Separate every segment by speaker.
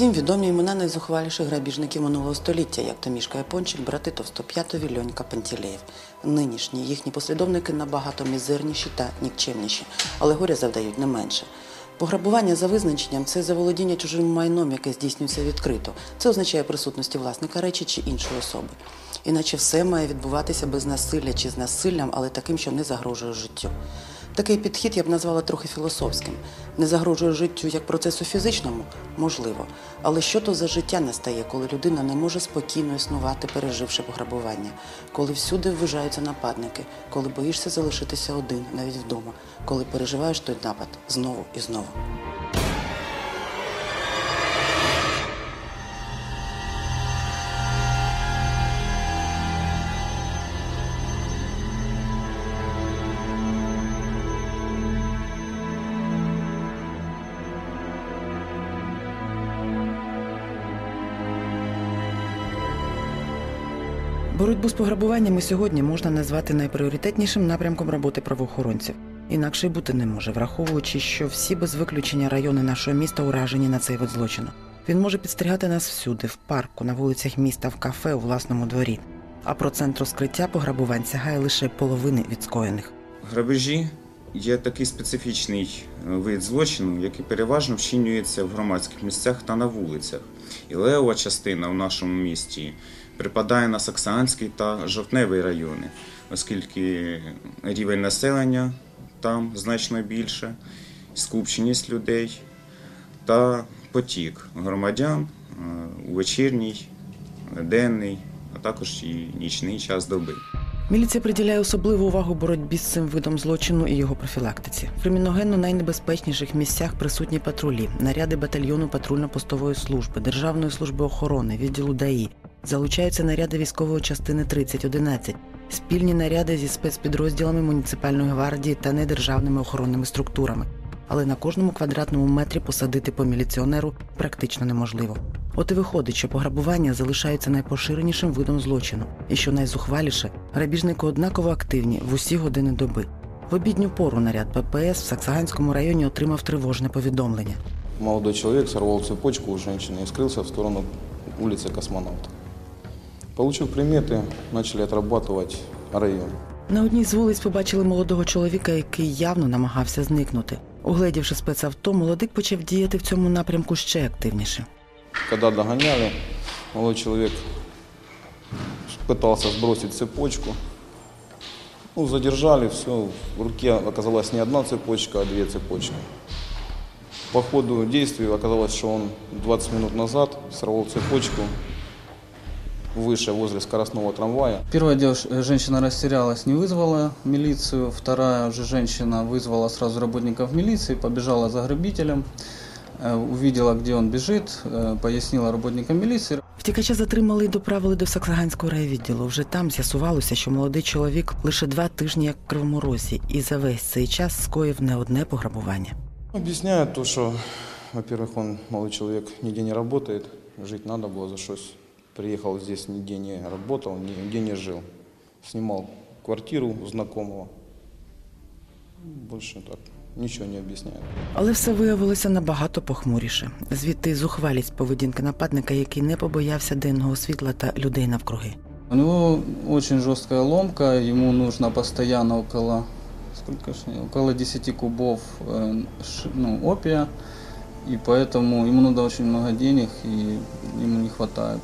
Speaker 1: Всім відомі імена найзухваліших грабіжників минулого століття, як то Мішка Япончик, брати Товстоп'ятові, Льонька Пантілеєв. Нинішні їхні послідовники набагато мізерніші та нікчемніші, але горя завдають не менше. Пограбування за визначенням це заволодіння чужим майном, яке здійснюється відкрито. Це означає присутності власника речі чи іншої особи. Іначе все має відбуватися без насилля чи з насиллям, але таким, що не загрожує життю. Такий підхід я б назвала трохи філософським. Не загрожує життю як процесу фізичному? Можливо. Але що то за життя настає, коли людина не може спокійно існувати, переживши пограбування, коли всюди ввижаються нападники, коли боїшся залишитися один, навіть вдома, коли переживаєш той напад знову і знову. Боротьбу з пограбуваннями сьогодні можна назвати найпріоритетнішим напрямком роботи правоохоронців. Інакше й бути не може, враховуючи, що всі без виключення райони нашого міста уражені на цей вид злочину. Він може підстерігати нас всюди, в парку, на вулицях міста, в кафе, у власному дворі. А процент розкриття пограбувань сягає лише половини від скоєних.
Speaker 2: Грабежі є такий специфічний е, вид злочину, який переважно вчинюється в громадських місцях та на вулицях. І левова частина в нашому місті припадає на Саксанський та Жовтневий райони, оскільки рівень населення там значно більше, скупченість людей та потік громадян е, у вечірній, денний, а також і нічний час доби.
Speaker 1: Міліція приділяє особливу увагу боротьбі з цим видом злочину і його профілактиці. В криміногенно найнебезпечніших місцях присутні патрулі, наряди батальйону патрульно-постової служби, Державної служби охорони, відділу ДАІ Залучаються наряди військової частини 3011, спільні наряди зі спецпідрозділами муніципальної гвардії та недержавними охоронними структурами. Але на кожному квадратному метрі посадити по міліціонеру практично неможливо. От і виходить, що пограбування залишаються найпоширенішим видом злочину, і що найзухваліше, грабіжники однаково активні в усі години доби. В обідню пору наряд ППС в Саксаганському районі отримав тривожне повідомлення.
Speaker 3: Молодой человек сорвал цепочку у женщины и скрылся в сторону улицы Космонавта. Получив приметы, начали отрабатывать район.
Speaker 1: На одній з вулиць побачили молодого чоловіка, який явно намагався зникнути. Угледівши спецавто, молодик почав діяти в цьому напрямку ще активніше.
Speaker 3: Когда догоняли, молодой человек пытался сбросить цепочку. Ну, задержали, все, в руке оказалась не одна цепочка, а две цепочки. По ходу действий оказалось, что он 20 минут назад сорвал цепочку выше, возле скоростного трамвая.
Speaker 4: Первая девуш- э, женщина растерялась, не вызвала милицию. Вторая же женщина вызвала сразу работников милиции, побежала за грабителем, э, увидела, где он бежит, э, пояснила работникам милиции.
Speaker 1: Втікача затримали і доправили до Саксаганського райвідділу. Вже там з'ясувалося, що молодий чоловік лише два тижні як в Кривому Розі, і за весь цей час скоїв не одне пограбування.
Speaker 3: Объясняют то, что, во-первых, он, молодой человек, нигде не работает, жить надо было за что приехал здесь, нигде не работал, нигде не жил. Снимал квартиру у знакомого. Больше так ничего не объясняют.
Speaker 1: Але все виявилося набагато похмуріше. Звідти й зухвалість поведінки нападника, який не побоявся денного світла та людей навкруги.
Speaker 4: У него очень жесткая ломка, ему нужно постоянно около, сколько ж, около 10 кубов э, ш- ну, опия, и поэтому ему надо очень много денег, и ему не хватает.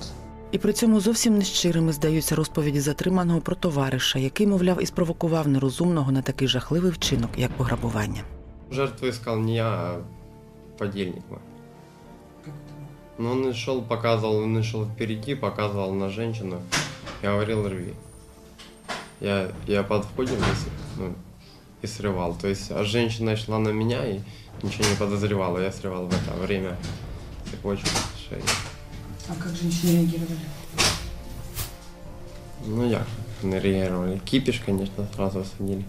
Speaker 1: І при цьому зовсім нещирими здаються розповіді затриманого про товариша, який, мовляв, і спровокував нерозумного на такий жахливий вчинок, як пограбування.
Speaker 5: Жертву искал не я, а подельник мой. Но он и шел, показывал, он и шел впереди, показывал на женщину и говорил рви. Я, я под входом здесь, ну, и срывал. То есть, а женщина шла на меня и ничего не подозревала. Я срывал в это время цепочку шеи.
Speaker 1: А як жінки реагували?
Speaker 5: Ну як, не реагировали. Кипиш, конечно, сразу садили.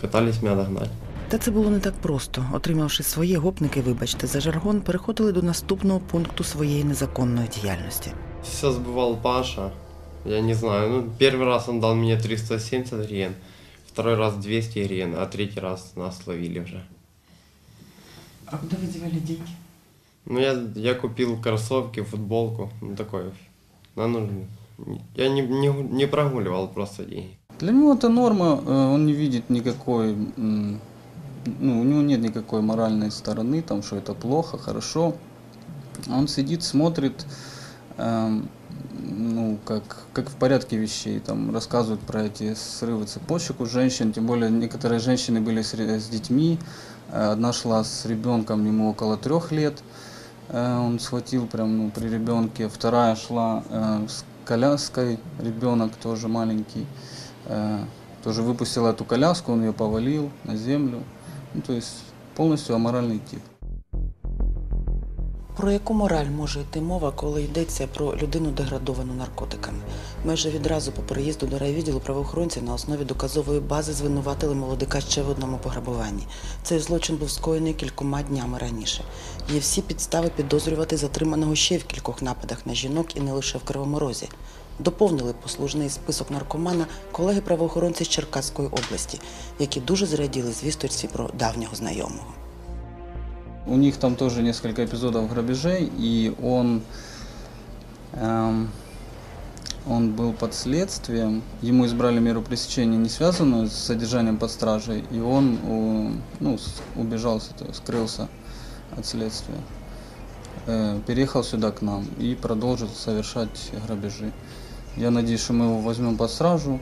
Speaker 5: Пытались меня догнать.
Speaker 1: Та це було не так просто. Отримавши своє, гопники, вибачте, за жаргон, переходили до наступного пункту своєї незаконної діяльності.
Speaker 5: Все сбывал Паша. Я не знаю. Ну, первый раз он дал мне 370 гривен, второй раз 200 гривен, а третий раз нас словили уже.
Speaker 1: А куди ви дівали деньги?
Speaker 5: Ну, я, я купил кроссовки, футболку, ну, такое. Нам нужно. Я не, не, не прогуливал просто деньги.
Speaker 4: Для него это норма, э, он не видит никакой, ну, у него нет никакой моральной стороны, там, что это плохо, хорошо. Он сидит, смотрит, эм, ну, как, как в порядке вещей, там, рассказывают про эти срывы цепочек у женщин, тем более некоторые женщины были с, с детьми, Э, одна шла с ребенком, ему около трех лет, он схватил прям ну, при ребенке, вторая шла э, с коляской, ребенок тоже маленький, э, тоже выпустила эту коляску, он ее повалил на землю, ну, то есть полностью аморальный тип.
Speaker 1: Про яку мораль може йти мова, коли йдеться про людину деградовану наркотиками? Майже відразу по приїзду до райвідділу правоохоронці на основі доказової бази звинуватили молодика ще в одному пограбуванні. Цей злочин був скоєний кількома днями раніше. Є всі підстави підозрювати затриманого ще в кількох нападах на жінок і не лише в Кривому Розі. Доповнили послужний список наркомана колеги правоохоронці з Черкаської області, які дуже зраділи звісточці про давнього знайомого.
Speaker 4: У них там тоже несколько эпизодов грабежей, и он, эм, он был под следствием. Ему избрали меру пресечения, не связанную с содержанием под стражей, и он у- ну, с- убежал, с этого, скрылся от следствия. Э, переехал сюда к нам и продолжит совершать грабежи. Я надеюсь, что мы его возьмем под стражу,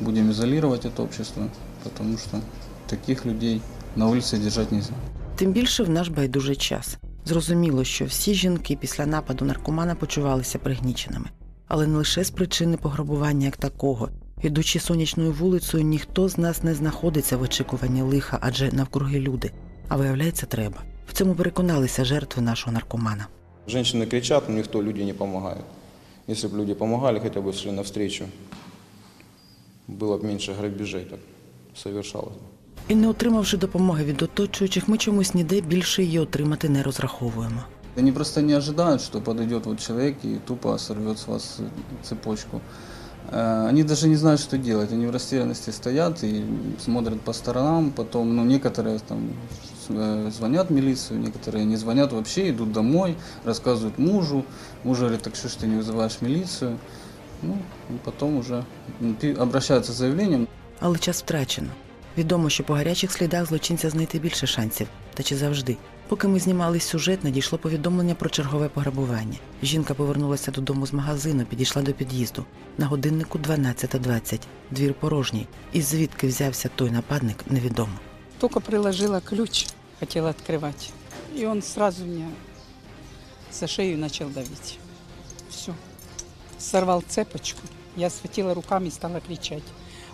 Speaker 4: будем изолировать это общество, потому что таких людей на улице держать нельзя.
Speaker 1: Тим більше в наш байдужий час. Зрозуміло, що всі жінки після нападу наркомана почувалися пригніченими. Але не лише з причини пограбування як такого. Ідучи сонячною вулицею, ніхто з нас не знаходиться в очікуванні лиха, адже навкруги люди. А виявляється, треба. В цьому переконалися жертви нашого наркомана.
Speaker 3: Женщины кричат, но никто, люди не помогают. Если бы люди помогали, хотя бы шли навстречу, было бы меньше грабежей так совершалось. бы.
Speaker 1: І не отримавши допомоги від оточуючих, ми чомусь ніде більше її отримати не розраховуємо.
Speaker 4: Они просто не ожидают, что подойдет вот человек и тупо сорвет с вас цепочку. Э, Они даже не знают, что делать. Они в растерянности стоят и смотрят по сторонам. Потом, ну, некоторые там э, звонят в милицию, некоторые не звонят вообще, идут домой, рассказывают мужу. Муж говорит, так что ж ты не вызываешь милицию? Ну, и потом уже м, пи- обращаются с заявлением.
Speaker 1: Але час втрачено. Відомо, що по гарячих слідах злочинця знайти більше шансів. Та чи завжди? Поки ми знімали сюжет, надійшло повідомлення про чергове пограбування. Жінка повернулася додому з магазину, підійшла до під'їзду. На годиннику 12.20. Двір порожній. І звідки взявся той нападник, невідомо.
Speaker 6: Только приложила ключ, хотела открывать. И он сразу меня за шею начал давить. Все. Сорвал цепочку. Я схватила руками и стала кричать.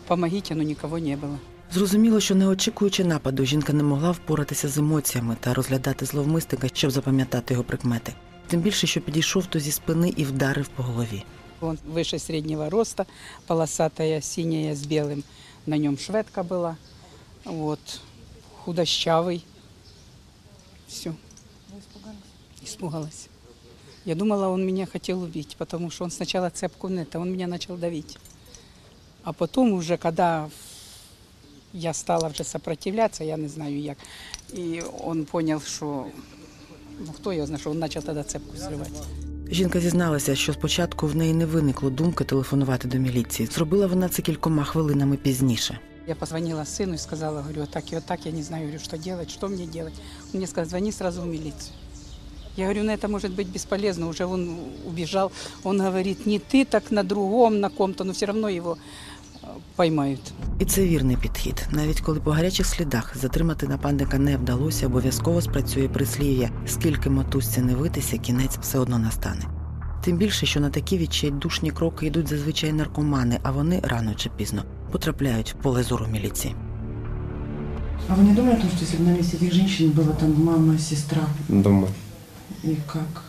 Speaker 6: Помогите, но никого не было.
Speaker 1: Зрозуміло, що не очікуючи нападу, жінка не могла впоратися з емоціями та розглядати зловмисника, щоб запам'ятати його прикмети. Тим більше, що підійшов то зі спини і вдарив по голові.
Speaker 6: Он выше среднего роста, полосатая, синяя с белым. На нем шведка была. Вот. Худощавый. Все. Испугалась. Я думала, он меня хотел убить, потому что он сначала цепку нет, а он меня начал давить. А потом уже, когда я стала вже сопротивляться, я не знаю як, і он понял, що ну хто його знає, що він почав тоді цепку зривати.
Speaker 1: Жінка зізналася, що спочатку в неї не виникло думки телефонувати до міліції. Зробила вона це кількома хвилинами пізніше.
Speaker 6: Я позвонила сыну и сказала, говорю, вот так и вот так, я не знаю, говорю, что делать, что мне делать. Он мне сказал, звони сразу в милицию. Я говорю, ну это может быть бесполезно, уже он убежал. Он говорит, не ты, так на другом, на ком-то, но все равно его э, поймают.
Speaker 1: І це вірний підхід. Навіть коли по гарячих слідах затримати нападника не вдалося, обов'язково спрацює прислів'я скільки мотузця не витися, кінець все одно настане. Тим більше, що на такі відчайдушні кроки йдуть зазвичай наркомани, а вони рано чи пізно потрапляють в поле зору міліції.
Speaker 7: А вы не думали о том, что если бы на месте этих женщин была там мама, сестра
Speaker 5: Думаю,
Speaker 7: и как?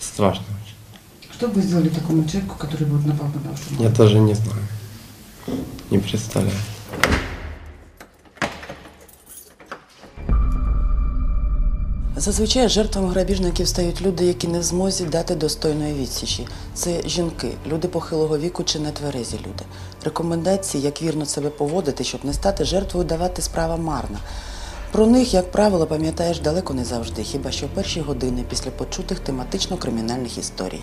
Speaker 5: страшно.
Speaker 7: Что бы вы сделали такому человеку, который вот напал на вашу маму?
Speaker 5: Я даже не знаю. Не представляю.
Speaker 1: Зазвичай жертвами грабіжників стають люди, які не в змозі дати достойної відсічі. Це жінки, люди похилого віку чи нетверезі люди. Рекомендації, як вірно себе поводити, щоб не стати жертвою, давати справа марна. Про них, як правило, пам'ятаєш далеко не завжди, хіба що перші години після почутих тематично-кримінальних історій.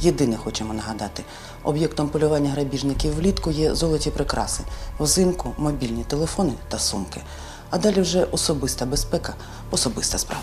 Speaker 1: Єдине хочемо нагадати, об'єктом полювання грабіжників влітку є золоті прикраси, взимку мобільні телефони та сумки. А далі вже особиста безпека, особиста справа.